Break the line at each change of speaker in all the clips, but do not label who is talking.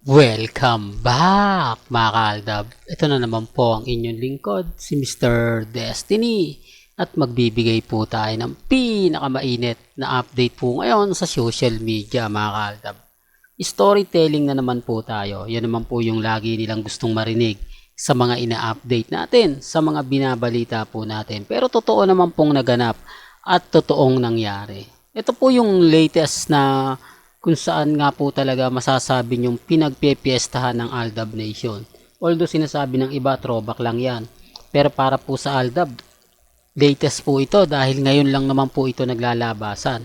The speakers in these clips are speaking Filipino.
Welcome back mga kaaldab. Ito na naman po ang inyong lingkod, si Mr. Destiny. At magbibigay po tayo ng pinakamainit na update po ngayon sa social media mga kaaldab. Storytelling na naman po tayo. Yan naman po yung lagi nilang gustong marinig sa mga ina-update natin, sa mga binabalita po natin. Pero totoo naman pong naganap at totoong nangyari. Ito po yung latest na kung saan nga po talaga masasabi yung pinagpepiestahan ng Aldab Nation. Although sinasabi ng iba, throwback lang yan. Pero para po sa Aldab, latest po ito dahil ngayon lang naman po ito naglalabasan.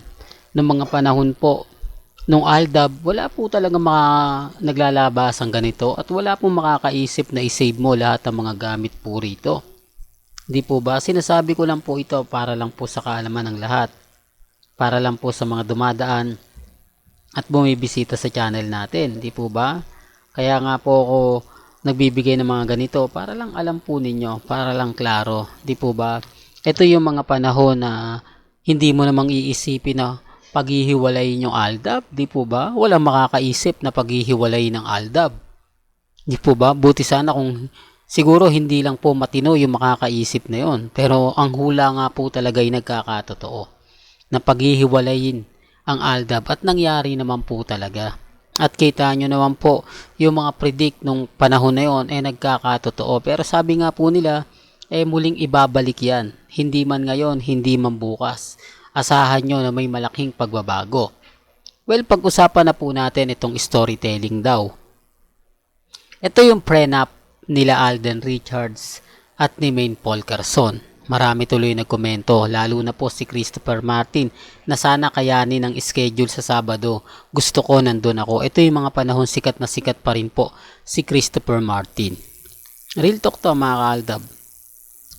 Noong mga panahon po, nung Aldab, wala po talaga mga naglalabasan ganito at wala po makakaisip na isave mo lahat ng mga gamit po rito. Di po ba? Sinasabi ko lang po ito para lang po sa kaalaman ng lahat. Para lang po sa mga dumadaan at bumibisita sa channel natin, di po ba? Kaya nga po ako nagbibigay ng mga ganito para lang alam po ninyo, para lang klaro, di po ba? Ito yung mga panahon na hindi mo namang iisipin na paghihiwalay yung aldab, di po ba? Walang makakaisip na paghihiwalay ng aldab. Di po ba? Buti sana kung siguro hindi lang po matino yung makakaisip na yon. Pero ang hula nga po talaga ay nagkakatotoo na paghihiwalayin ang Aldab at nangyari naman po talaga. At kita nyo naman po, yung mga predict nung panahon na yon eh nagkakatotoo. Pero sabi nga po nila, eh muling ibabalik yan. Hindi man ngayon, hindi man bukas. Asahan nyo na may malaking pagbabago. Well, pag-usapan na po natin itong storytelling daw. Ito yung prenup nila Alden Richards at ni Maine Paul Carson. Marami tuloy nagkomento, lalo na po si Christopher Martin na sana kayanin ang schedule sa Sabado. Gusto ko nandun ako. Ito yung mga panahon sikat na sikat pa rin po si Christopher Martin. Real talk to mga kaaldab.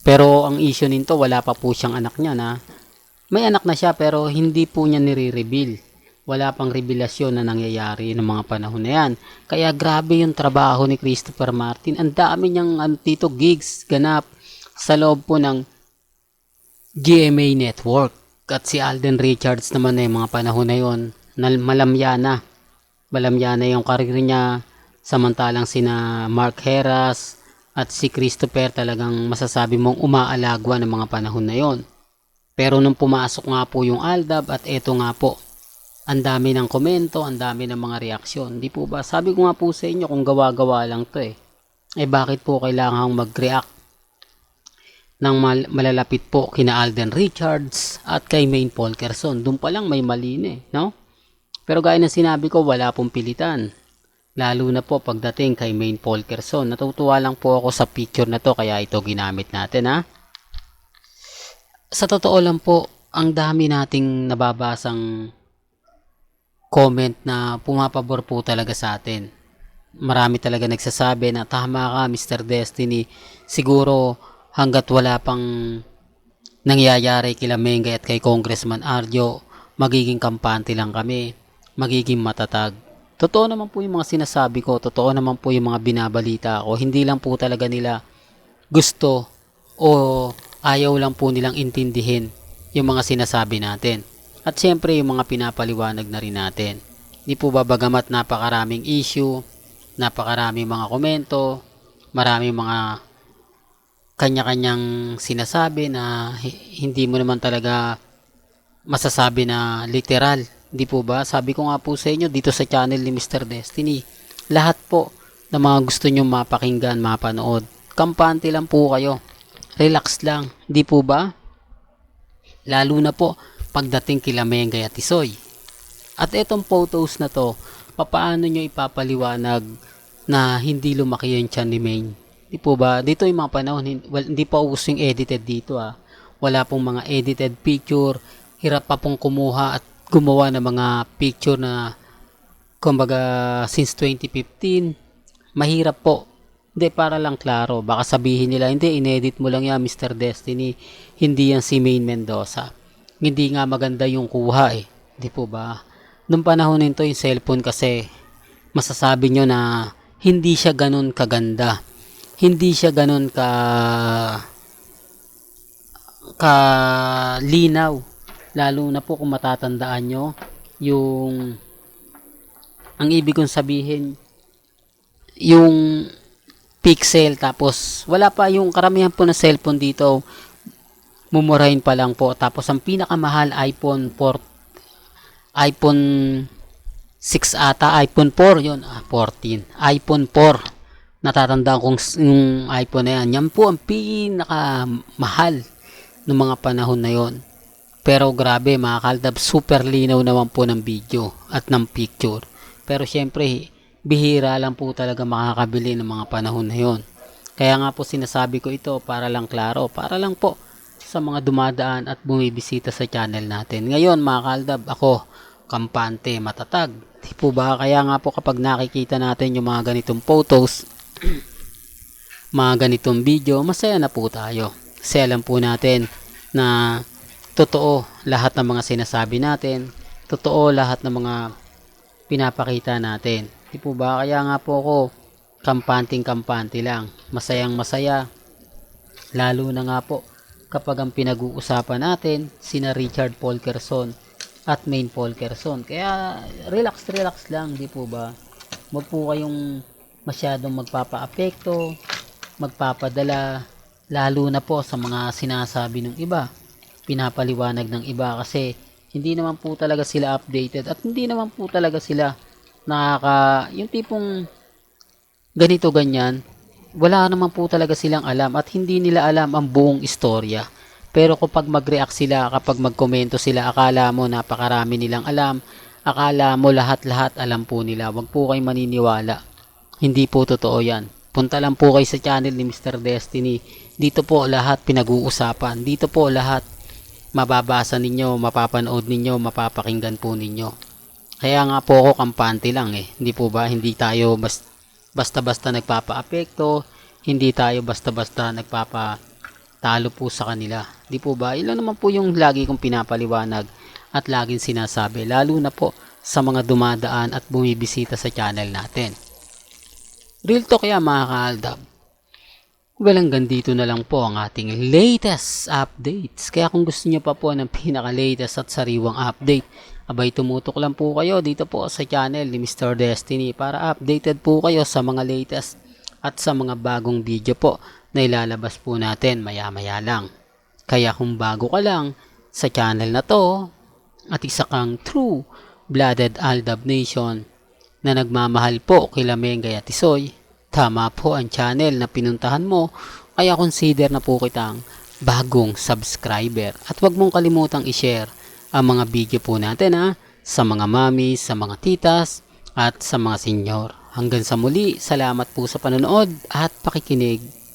Pero ang issue nito wala pa po siyang anak niya na may anak na siya pero hindi po niya nire-reveal. Wala pang revelasyon na nangyayari ng mga panahon na yan. Kaya grabe yung trabaho ni Christopher Martin. Ang dami niyang ano, tito gigs ganap sa loob po ng GMA Network. At si Alden Richards naman na yung mga panahon na yon na malamya na. Malamya na yung karir niya. Samantalang sina Mark Heras at si Christopher talagang masasabi mong umaalagwa ng mga panahon na yon. Pero nung pumasok nga po yung Aldab at eto nga po, ang dami ng komento, ang dami ng mga reaksyon. Di po ba? Sabi ko nga po sa inyo kung gawa-gawa lang to eh. Eh bakit po kailangan mag-react ng mal- malalapit po kina Alden Richards at kay Maine Paul Kerson. Doon pa lang may mali na eh, no? Pero gaya ng sinabi ko, wala pong pilitan. Lalo na po pagdating kay Maine Paul Kerson. Natutuwa lang po ako sa picture na to kaya ito ginamit natin ha. Sa totoo lang po, ang dami nating nababasang comment na pumapabor po talaga sa atin. Marami talaga nagsasabi na tama ka Mr. Destiny. Siguro hanggat wala pang nangyayari kila Mengay at kay Congressman Arjo, magiging kampante lang kami, magiging matatag. Totoo naman po yung mga sinasabi ko, totoo naman po yung mga binabalita ko. Hindi lang po talaga nila gusto o ayaw lang po nilang intindihin yung mga sinasabi natin. At siyempre yung mga pinapaliwanag na rin natin. Di po ba bagamat napakaraming issue, napakaraming mga komento, maraming mga kanya-kanyang sinasabi na hindi mo naman talaga masasabi na literal. Di po ba? Sabi ko nga po sa inyo dito sa channel ni Mr. Destiny, lahat po na mga gusto nyo mapakinggan, mapanood, kampante lang po kayo. Relax lang. Di po ba? Lalo na po pagdating kila Mengay at Isoy. At etong photos na to, papaano nyo ipapaliwanag na hindi lumaki yung tiyan ni Maine? Di po ba? Dito yung mga panahon, well, hindi pa uso yung edited dito ah. Wala pong mga edited picture. Hirap pa pong kumuha at gumawa ng mga picture na kumbaga since 2015. Mahirap po. Hindi, para lang klaro. Baka sabihin nila, hindi, inedit mo lang yan, Mr. Destiny. Hindi yan si Maine Mendoza. Hindi nga maganda yung kuha eh. Di po ba? Nung panahon nito yung cellphone kasi, masasabi nyo na hindi siya ganun kaganda hindi siya ganun ka ka linaw lalo na po kung matatandaan nyo yung ang ibig kong sabihin yung pixel tapos wala pa yung karamihan po ng cellphone dito mumurahin pa lang po. Tapos ang pinakamahal iPhone 4 iPhone 6 ata iPhone 4 yun. Ah, 14 iPhone 4 natatandaan kong yung iPhone na yan yan po ang pinakamahal ng mga panahon na yon pero grabe mga kaldab super linaw naman po ng video at ng picture pero syempre bihira lang po talaga makakabili ng mga panahon na yon kaya nga po sinasabi ko ito para lang klaro para lang po sa mga dumadaan at bumibisita sa channel natin. Ngayon mga kaldab, ako, kampante, matatag. Di po ba? Kaya nga po kapag nakikita natin yung mga ganitong photos, mga ganitong video, masaya na po tayo. Kasi alam po natin na totoo lahat ng mga sinasabi natin, totoo lahat ng mga pinapakita natin. Di po ba? Kaya nga po ako, kampanting-kampante lang. Masayang masaya. Lalo na nga po, kapag ang pinag-uusapan natin, sina Richard Polkerson at Maine Polkerson. Kaya, relax, relax lang, di po ba? Huwag po kayong masyadong magpapa-apekto, magpapadala, lalo na po sa mga sinasabi ng iba, pinapaliwanag ng iba kasi hindi naman po talaga sila updated at hindi naman po talaga sila nakaka, yung tipong ganito ganyan, wala naman po talaga silang alam at hindi nila alam ang buong istorya. Pero kapag mag-react sila, kapag magkomento sila, akala mo napakarami nilang alam, akala mo lahat-lahat alam po nila. Huwag po kayo maniniwala. Hindi po totoo yan. Punta lang po kayo sa channel ni Mr. Destiny. Dito po lahat pinag-uusapan. Dito po lahat mababasa ninyo, mapapanood ninyo, mapapakinggan po ninyo. Kaya nga po ako kampante lang eh. Hindi po ba? Hindi tayo bas- basta-basta nagpapa-apekto, hindi tayo basta-basta nagpapa-talo po sa kanila. Di po ba? Ilan naman po yung lagi kong pinapaliwanag at laging sinasabi, lalo na po sa mga dumadaan at bumibisita sa channel natin. Real talk yan mga kaaldab. Well, hanggang dito na lang po ang ating latest updates. Kaya kung gusto niyo pa po ng pinaka-latest at sariwang update, abay tumutok lang po kayo dito po sa channel ni Mr. Destiny para updated po kayo sa mga latest at sa mga bagong video po na ilalabas po natin maya-maya lang. Kaya kung bago ka lang sa channel na to at isa kang true blooded Aldab Nation na nagmamahal po kila Mengay at Isoy, tama po ang channel na pinuntahan mo kaya consider na po kitang bagong subscriber at huwag mong kalimutang i-share ang mga video po natin ha sa mga mami, sa mga titas at sa mga senyor. Hanggang sa muli, salamat po sa panonood at pakikinig.